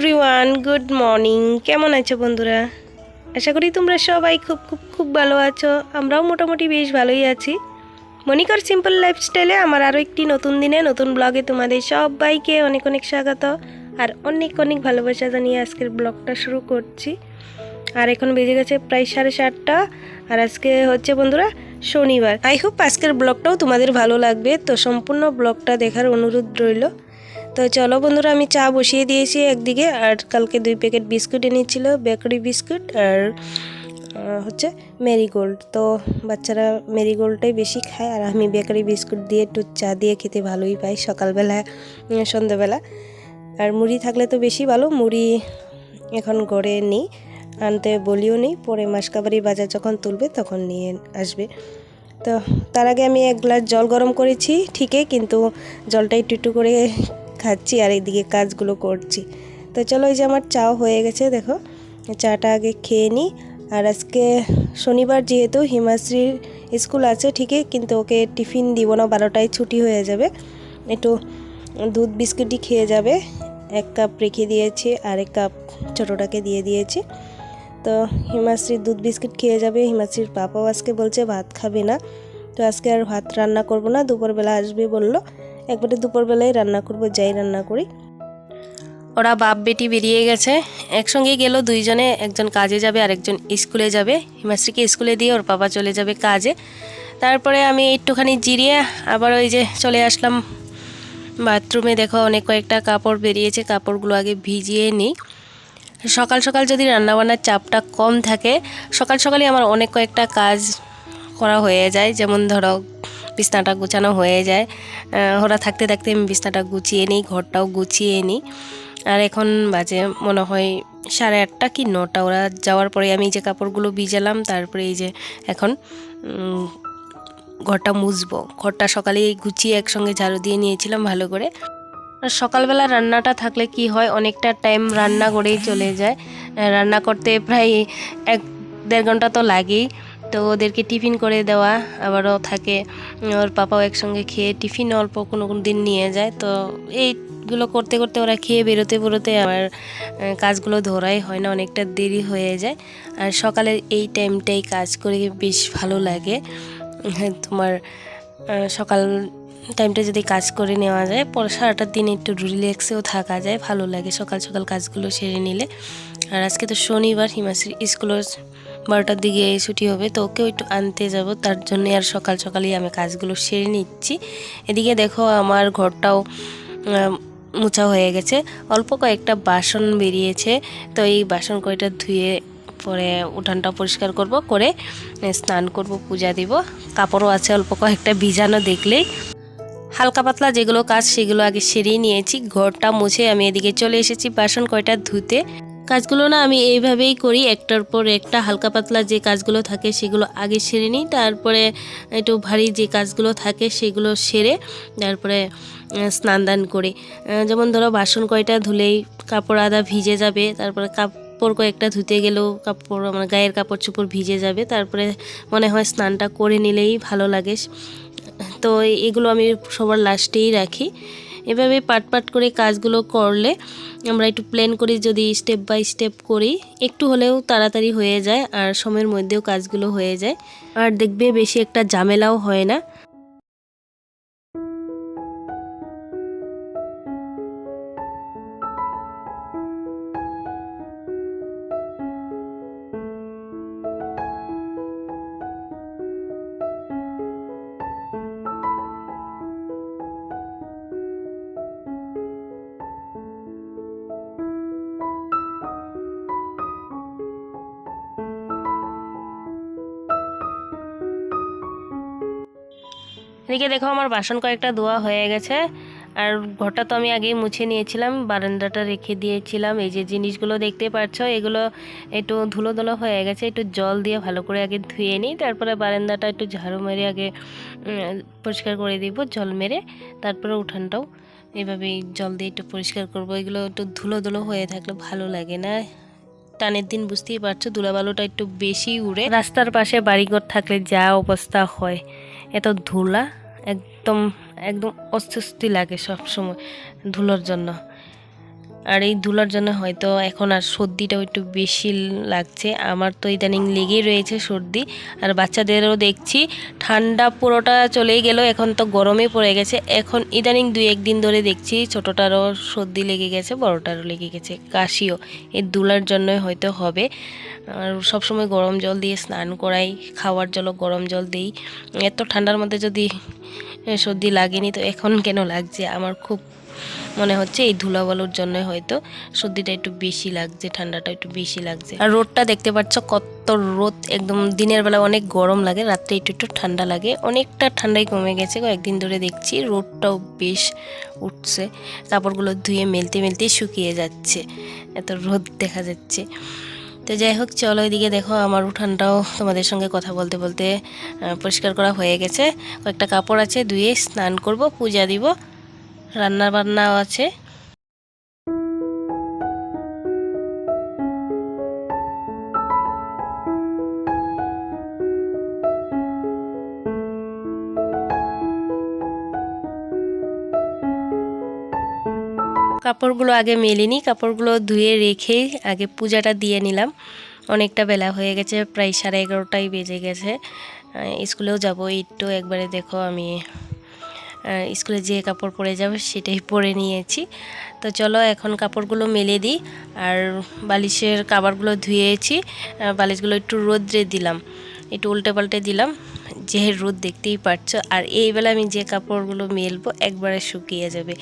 Everyone, good morning. কেমন আছো বন্ধুরা? আশা করি তোমরা সবাই খুব খুব খুব ভালো আছো। আমরাও মোটামুটি বেশ ভালোই আছি। মনিকার সিম্পল লাইফস্টাইলে আমার আরও একটি নতুন দিনে, নতুন ব্লগে তোমাদের সবাইকে অনেক অনেক স্বাগত আর অনেক অনেক ভালোবাসা জানিয়ে আজকের ব্লগটা শুরু করছি। আর এখন বেজে গেছে প্রায় সাড়ে সাতটা আর আজকে হচ্ছে বন্ধুরা শনিবার। আই হোপ আজকের ব্লগটাও তোমাদের ভালো লাগবে। তো সম্পূর্ণ ব্লগটা দেখার অনুরোধ রইল। তো চলো বন্ধুরা, আমি চা বসিয়ে দিয়েছি একদিকে, আর কালকে দুই প্যাকেট বিস্কুট এনেছিল, বেকারি বিস্কুট আর হচ্ছে মেরিগোল্ড। তো বাচ্চারা মেরিগোল্ডটাই বেশি খায়, আর আমি বেকারি বিস্কুট দিয়ে একটু চা দিয়ে খেতে ভালোই পাই সকালবেলা সন্ধ্যাবেলা। আর মুড়ি থাকলে তো বেশি ভালো, মুড়ি এখন ঘরে নেই, আনতে বলিও নেই, পরে মাসকাবারি বাজার যখন তুলবে তখন নিয়ে আসবে। তো তার আগে আমি এক গ্লাস জল গরম করেছি ঠিকই, কিন্তু জলটা একটু একটু করে খাচ্ছি আর এইদিকে কাজগুলো করছি। তো চলো এই যে আমার চাও হয়ে গেছে, দেখো। চাটা আগে খেয়ে নিই। আর আজকে শনিবার যেহেতু হিমাশ্রীর স্কুল আছে ঠিকই, কিন্তু ওকে টিফিন দিব না, বারোটায় ছুটি হয়ে যাবে। একটু দুধ বিস্কুটই খেয়ে যাবে। এক কাপ রেখে দিয়েছি, আর এক কাপ ছোটোটাকে দিয়ে দিয়েছি। তো হিমাশ্রীর দুধ বিস্কিট খেয়ে যাবে। হিমাশ্রীর পাপাও আজকে বলছে ভাত খাবে না। তো আজকে আর ভাত রান্না করব না, দুপুরবেলা আসবে বলল। একবারে দুপুরবেলায় রান্না করব, যাই রান্না করি। ওরা বাপ বেটি বেরিয়ে গেছে। একসঙ্গে গেল, দুইজনে, একজন কাজে যাবে আর একজন স্কুলে যাবে। হিমাশ্রীকে স্কুলে দিয়ে ওর বাবা চলে যাবে কাজে। তারপরে আমি একটুখানি জিরিয়ে আবার ওই যে চলে আসলাম বাথরুমে। দেখো, অনেক কয়েকটা কাপড় বেরিয়েছে, কাপড়গুলো আগে ভিজিয়ে নিই। সকাল সকাল যদি রান্নাবান্নার চাপটা কম থাকে, সকাল সকালই আমার অনেক কয়েকটা কাজ করা হয়ে যায়। যেমন ধরো বিছনাটা গুছানো হয়ে যায়। ওরা থাকতে থাকতে আমি বিছনাটা গুছিয়ে নিই, ঘরটাও গুছিয়ে নিই। আর এখন বাজে মনে হয় সাড়ে আটটা কি নটা। ওরা যাওয়ার পরে আমি যে কাপড়গুলো ভিজালাম, তারপরে এই যে এখন ঘরটা মুছবো। ঘরটা সকালেই গুছিয়ে একসঙ্গে ঝাড়ু দিয়ে নিয়েছিলাম ভালো করে। আর সকালবেলা রান্নাটা থাকলে কি হয়, অনেকটা টাইম রান্না করেই চলে যায়। রান্না করতে প্রায় এক দেড় ঘণ্টা তো লাগেই। তো ওদেরকে টিফিন করে দেওয়া আবারও থাকে। ওর পাপাও একসঙ্গে খেয়ে টিফিন অল্প কোনো কোনো দিন নিয়ে যায়। তো এইগুলো করতে করতে ওরা খেয়ে বেরোতে বেরোতে আমার কাজগুলো ধরাই হয় না অনেকটা দেরি হয়ে যায়। আর সকালের এই টাইমটাই কাজ করে বেশ ভালো লাগে। উম, তোমার সকাল টাইমটা যদি কাজ করে নেওয়া যায় পরে সারাটা দিন একটু রিল্যাক্সেও থাকা যায় ভালো লাগে সকাল সকাল কাজগুলো সেরে নিলে। আর আজকে তো শনিবার হিমাশ্রী স্কুলও বারোটার দিকে ছুটি হবে, তো ওকেও একটু আনতে যাব। তার জন্য আর সকাল সকালেই আমি কাজগুলো সেরে নিচ্ছি। এদিকে দেখো আমার ঘরটাও মোছা হয়ে গেছে। অল্প কয়েকটা বাসন বেরিয়েছে, তো এই বাসন কয়টা ধুয়ে পরে উঠানটা পরিষ্কার করব, করে স্নান করব, পূজা দিব। কাপড়ও আছে অল্প কয়েকটা ভিজানো দেখলেই। হালকা পাতলা যেগুলো কাজ, সেগুলো আগে সেরেই নিয়েছি। ঘরটা মুছে আমি এদিকে চলে এসেছি বাসন কয়টা ধুতে। কাজগুলো না আমি এইভাবেই করি। একটার পর একটা হালকা পাতলা যে কাজগুলো থাকে সেগুলো আগে সেরে নিই। তারপরে একটু ভারী যে কাজগুলো থাকে সেগুলো সেরে তারপরে স্নান দান করি। যেমন ধরো বাসন কয়টা ধুলেই কাপড় আদা ভিজে যাবে, তারপরে কাপড় কয়েকটা ধুতে গেলেও কাপড়, আমার গায়ের কাপড় চোপড় ভিজে যাবে। তারপরে মনে হয় স্নানটা করে নিলেই ভালো লাগে। তো এগুলো আমি সবার লাস্টেই রাখি। এভাবে পাট পাট করে কাজগুলো করলে আমরা একটু প্ল্যান করি যদি স্টেপ বাই স্টেপ করি, একটু হলেও তাড়াতাড়ি হয়ে যায় আর সময়ের মধ্যেও কাজগুলো হয়ে যায়। আর দেখবে বেশি একটা ঝামেলাও হয় না। এদিকে দেখো আমার বাসন কয়েকটা ধোয়া হয়ে গেছে। আর ঘরটা তো আমি আগেই মুছে নিয়েছিলাম, বারান্দাটা রেখে দিয়েছিলাম। এই যে জিনিসগুলো দেখতে পাচ্ছ, এগুলো একটু ধুলো ধুলো হয়ে গেছে, একটু জল দিয়ে ভালো করে আগে ধুয়ে নিই, তারপরে বারান্দাটা একটু ঝাড়ু মেরে আগে পরিষ্কার করে দিব, জল মেরে, তারপরে উঠানটাও এভাবেই জল দিয়ে একটু পরিষ্কার করব। এগুলো একটু ধুলো ধুলো হয়ে থাকলে ভালো লাগে না। টানের দিন বুঝতেই পারছ, ধুলাবালুটা একটু বেশি উড়ে। রাস্তার পাশে বাড়িঘর থাকলে যা অবস্থা হয়। এত ধুলা একদম একদম অস্বস্তি লাগে সব সময় ধুলোর জন্য। আর এই ধুলার জন্য হয়তো এখন আর সর্দিটাও একটু বেশি লাগছে। আমার তো ইদানিং লেগেই রয়েছে সর্দি। আর বাচ্চাদেরও দেখছি ঠান্ডা পুরোটা চলেই গেল, এখন তো গরমে পড়ে গেছে। এখন ইদানিং দুই একদিন ধরে দেখছি ছোটোটারও সর্দি লেগে গেছে, বড়টারও লেগে গেছে। কাশিও, এই ধুলার জন্যই হয়তো হবে। আর সবসময় গরম জল দিয়ে স্নান করাই, খাওয়ার জলও গরম জল দিই। এত ঠান্ডার মধ্যে যদি সর্দি লাগেনি তো এখন কেন লাগছে? আমার খুব মনে হচ্ছে এই ধুলাবালুর জন্য হয়তো সর্দিটা একটু বেশি লাগছে, ঠান্ডাটা একটু বেশি লাগছে। আর রোদটা দেখতে পাচ্ছ কত রোদ, একদম দিনের বেলা অনেক গরম লাগে, রাত্রে একটু একটু ঠান্ডা লাগে। অনেকটা ঠান্ডাই কমে গেছে কয়েকদিন ধরে দেখছি রোদটাও বেশ উঠছে, কাপড়গুলো ধুয়ে মেলতে মেলতে শুকিয়ে যাচ্ছে, এত রোদ দেখা যাচ্ছে। তো যাই হোক, চলো এদিকে দেখো আমার উঠানটাও তোমাদের সঙ্গে কথা বলতে বলতে পরিষ্কার করা হয়ে গেছে। কয়েকটা কাপড় আছে, ধুয়ে স্নান করব, পূজা দিব। রান্না বান্নাও আছে। কাপড়গুলো আগে মেলিনি, কাপড়গুলো ধুয়ে রেখে আগে পূজাটা দিয়ে নিলাম। অনেকটা বেলা হয়ে গেছে, প্রায় সাড়ে এগারোটাই বেজে গেছে। স্কুলেও যাব একটু একবারে দেখো আমি স্কুলে যে কাপড় পরে যাবে সেটাই পরে নিয়েছি। তো চলো এখন কাপড়গুলো মেলে দিই আর বালিশের কাবারগুলো ধুয়েছি বালিশগুলো একটু রোদ্রে দিলাম, একটু উল্টে পাল্টে দিলাম, যে রোদ দেখতেই পারছ। আর এই বেলা আমি যে কাপড়গুলো মেলবো একবারে শুকিয়ে যাবে,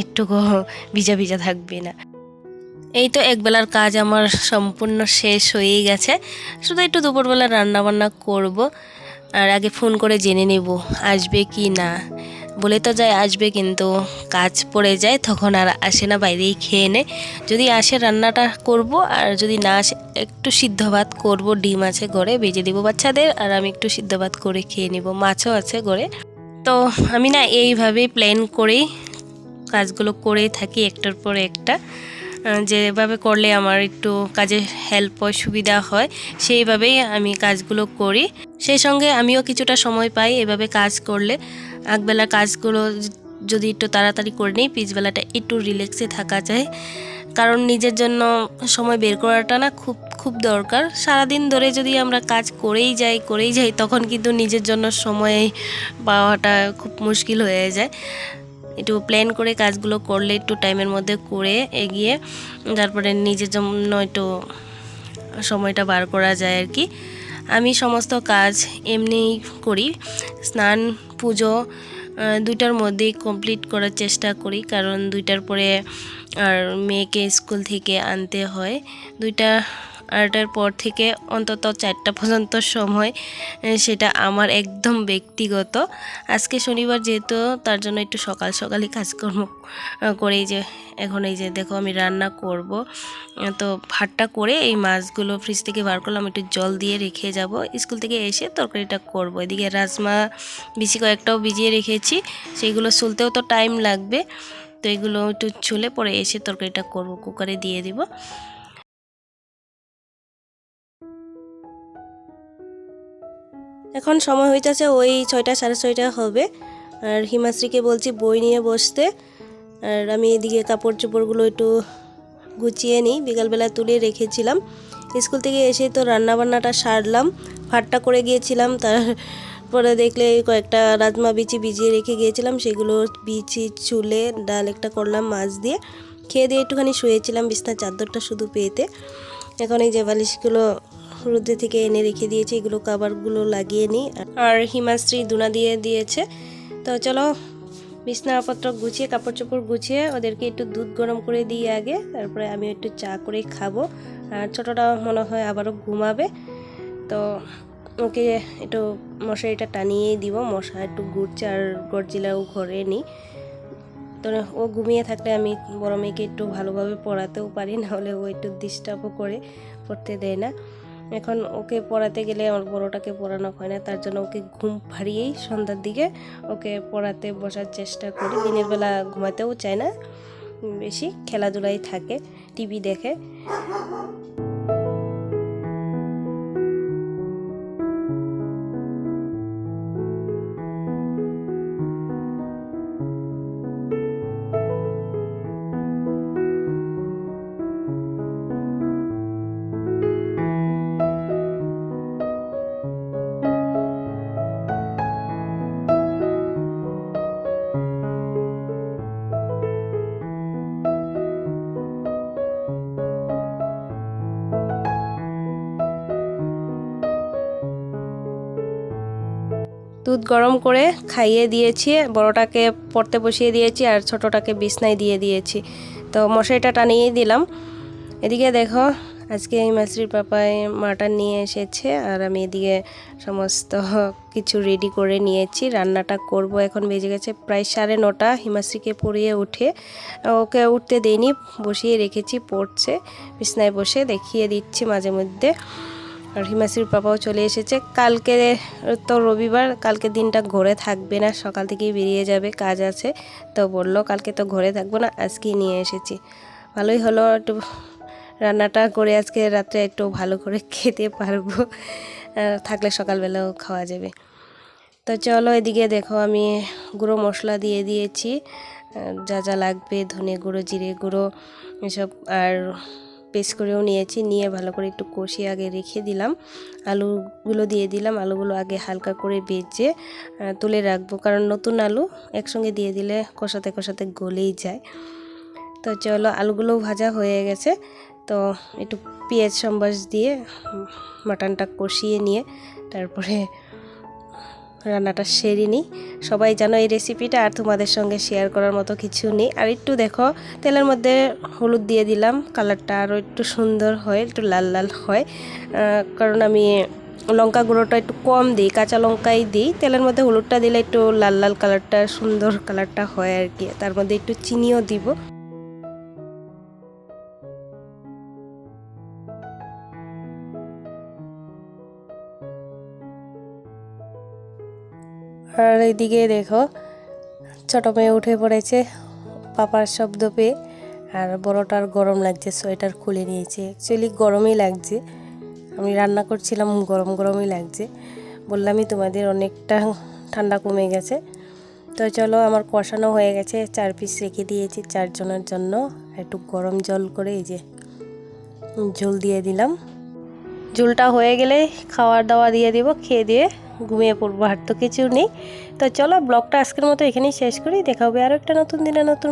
একটুকু ভিজা ভিজা থাকবে না। এই তো একবেলার কাজ আমার সম্পূর্ণ শেষ হয়েই গেছে, শুধু একটু দুপুরবেলা রান্না বান্না করব, আর আগে ফোন করে জেনে নেব আসবে কি না। বলে তো যায় আসবে, কিন্তু কাজ পড়ে যায়, তখন আর আসে না, বাইরেই খেয়ে নেয় যদি আসে রান্নাটা করব, আর যদি না আসে, একটু সিদ্ধ ভাত করব, ডিম আছে ঘরে, ভেজে দিব বাচ্চাদের, আর আমি একটু সিদ্ধ ভাত করে খেয়ে নেব, মাছও আছে ঘরে। তো আমি না এইভাবেই প্ল্যান করেই কাজগুলো করে থাকি, একটার পর একটা। যেভাবে করলে আমার একটু কাজে হেল্প হয়, সুবিধা হয়, সেইভাবেই আমি কাজগুলো করি। সেই সঙ্গে আমিও কিছুটা সময় পাই, এভাবে কাজ করলে। আগবেলা কাজগুলো যদি একটু তাড়াতাড়ি করে নিই পিছবেলাটা একটু রিল্যাক্সে থাকা যায়। কারণ নিজের জন্য সময় বের করাটা না খুব খুব দরকার। সারাদিন ধরে যদি আমরা কাজ করেই যাই করেই যাই, তখন কিন্তু নিজের জন্য সময় পাওয়াটা খুব মুশকিল হয়ে যায়। একটু প্ল্যান করে কাজগুলো করলে, একটু টাইমের মধ্যে করে এগিয়ে তারপরে নিজের জন্য একটু সময়টা বার করা যায় আর কি। আমি সমস্ত কাজ এমনিই করি। স্নান পুজো দুইটার মধ্যেই কমপ্লিট করার চেষ্টা করি। কারণ দুইটার পরে আর মেয়েকে স্কুল থেকে আনতে হয়। দুইটা আড়াইটার পর থেকে অন্তত চারটা পর্যন্ত সময় সেটা আমার একদম ব্যক্তিগত। আজকে শনিবার যেহেতু তার জন্য একটু সকাল সকালই কাজকর্ম আহ, করে এই যে এখন এই যে দেখো আমি রান্না করব। তো ভাতটা করে এই মাছগুলো ফ্রিজ থেকে বার করলাম একটু জল দিয়ে রেখে যাব। স্কুল থেকে এসে তরকারিটা করব। এদিকে রাজমা বেশি কয়েকটাও ভিজিয়ে রেখেছি সেইগুলো চুলতেও তো টাইম লাগবে। তো এগুলো একটু ছুলে পরে এসে তরকারিটা করব কুকারে দিয়ে দিব। এখন সময় হইতেছে ওই ছয়টা, সাড়ে ছয়টা হবে। আর হিমাশ্রীকে বলছি বই নিয়ে বসতে। আর আমি এদিকে কাপড় চোপড়গুলো একটু গুছিয়ে নিই। বিকালবেলা তুলে রেখেছিলাম। স্কুল থেকে এসে তো রান্নাবান্নাটা সারলাম। ভাতটা করে গিয়েছিলাম। তারপরে দেখলে কয়েকটা রাজমা বিচি ভিজিয়ে রেখে গিয়েছিলাম। সেগুলো বিচি, চুলে, ডাল, একটা করলাম মাছ দিয়ে খেয়ে দিয়ে একটুখানি শুয়েছিলাম বিছনার চাদরটা শুধু পেতে। এখন এই যে বালিশগুলো রোদে থেকে এনে রেখে দিয়েছি, এগুলো কাবারগুলো লাগিয়ে নিই। আর হিমাশ্রী দুনা দিয়ে দিয়েছে। তো চলো বিছনাপত্র গুছিয়ে, কাপড় চোপড় গুছিয়ে ওদেরকে একটু দুধ গরম করে দিই আগে, তারপরে আমি একটু চা করে খাব। আর ছোটোটা মনে হয় আবারও ঘুমাবে। তো ওকে একটু মশারিটা টানিয়েই দিব, মশা একটু ঘুরছে আর গরজিলাও ঘরে নিই তো ও ঘুমিয়ে থাকলে আমি বড় মেয়েকে একটু ভালোভাবে পড়াতেও পারি, নাহলে ও একটু ডিস্টার্বও করে, পড়তে দেয় না। এখন ওকে পড়াতে গেলে আমার বড়োটাকে পড়ানো হয় না, তার জন্য ওকে ঘুম ফাড়িয়েই সন্ধ্যার দিকে ওকে পড়াতে বসার চেষ্টা করি। দিনের বেলা ঘুমাতেও চায় না বেশি খেলাধুলাই থাকে, টিভি দেখে। দুধ গরম করে খাইয়ে দিয়েছি, বড়টাকে পড়তে বসিয়ে দিয়েছি আর ছোটোটাকে বিছনায় দিয়ে দিয়েছি। তো মশারিটা টানিয়ে দিলাম। এদিকে দেখো, আজকে এই মাসরির পাপায় মাটন নিয়ে এসেছে আর আমি এদিকে সমস্ত কিছু রেডি করে নিয়েছি। রান্নাটা করব, এখন বেজে গেছে প্রায় সাড়ে নটা। হিমাশ্রীকে পরিয়ে উঠে, ওকে উঠতে দেইনি, বসিয়ে রেখেছি, পড়ছে, বিছনায় বসে দেখিয়ে দিচ্ছি মাঝে মধ্যে। আর হিমাশ্রীর পাপাও চলে এসেছে। কালকে তো রবিবার, কালকে দিনটা ঘরে থাকবে না, সকাল থেকেই বেরিয়ে যাবে, কাজ আছে। তো বলল, কালকে তো ঘরে থাকব না, আজকেই নিয়ে এসেছি। ভালোই হলো, একটু রান্নাটা করে আজকে রাত্রে একটু ভালো করে খেতে পারব। থাকলে সকালবেলাও খাওয়া যাবে। তো চলো এদিকে দেখো, আমি গুঁড়ো মশলা দিয়ে দিয়েছি। যা যা লাগবে, ধনে গুঁড়ো, জিরে গুঁড়ো, এসব আর পেস্ট করেও নিয়েছি, নিয়ে ভালো করে একটু কষিয়ে আগে রেখে দিলাম। আলুগুলো দিয়ে দিলাম, আলুগুলো আগে হালকা করে বেজে তুলে রাখব। কারণ নতুন আলু একসঙ্গে দিয়ে দিলে কষাতে কষাতে গলেই যায়। তো চলো আলুগুলো ভাজা হয়ে গেছে। তো একটু পেঁয়াজ সম্বাস দিয়ে মাটনটা কষিয়ে নিয়ে, তারপরে রান্নাটা সেরে নিই। সবাই জানো এই রেসিপিটা আর তোমাদের সঙ্গে শেয়ার করার মতো কিছু নেই। আর একটু দেখো, তেলের মধ্যে হলুদ দিয়ে দিলাম। কালারটা আরও একটু সুন্দর হয়, একটু লাল লাল হয়। কারণ আমি লঙ্কা গুঁড়োটা একটু কম দিই, কাঁচা লঙ্কাই দিই। তেলের মধ্যে হলুদটা দিলে একটু লাল লাল কালারটা সুন্দর কালারটা হয় আর কি। তার মধ্যে একটু চিনিও দিব। আর এদিকে দেখো, ছোট মেয়ে উঠে পড়েছে, পাপার শব্দ পেয়ে, আর বড়টার গরম লাগছে, সোয়েটার খুলে নিয়েছে। অ্যাকচুয়ালি গরমই লাগছে। আমি রান্না করছিলাম, গরম গরমই লাগছে। বললামই তোমাদের অনেকটা ঠান্ডা কমে গেছে। তো চলো, আমার কষানো হয়ে গেছে, চার পিস রেখে দিয়েছি চারজনের জন্য। একটু গরম জল করে এই যে ঝোল দিয়ে দিলাম। ঝোলটা হয়ে গেলে খাওয়ার দাওয়া দিয়ে দিব, খেয়ে দিয়ে ঘুমিয়ে পড়ব আর তো কিছু নেই। তো চলো ব্লগটা আজকের মতো এখানেই শেষ করি। দেখা হবে আরও একটা নতুন দিনে নতুন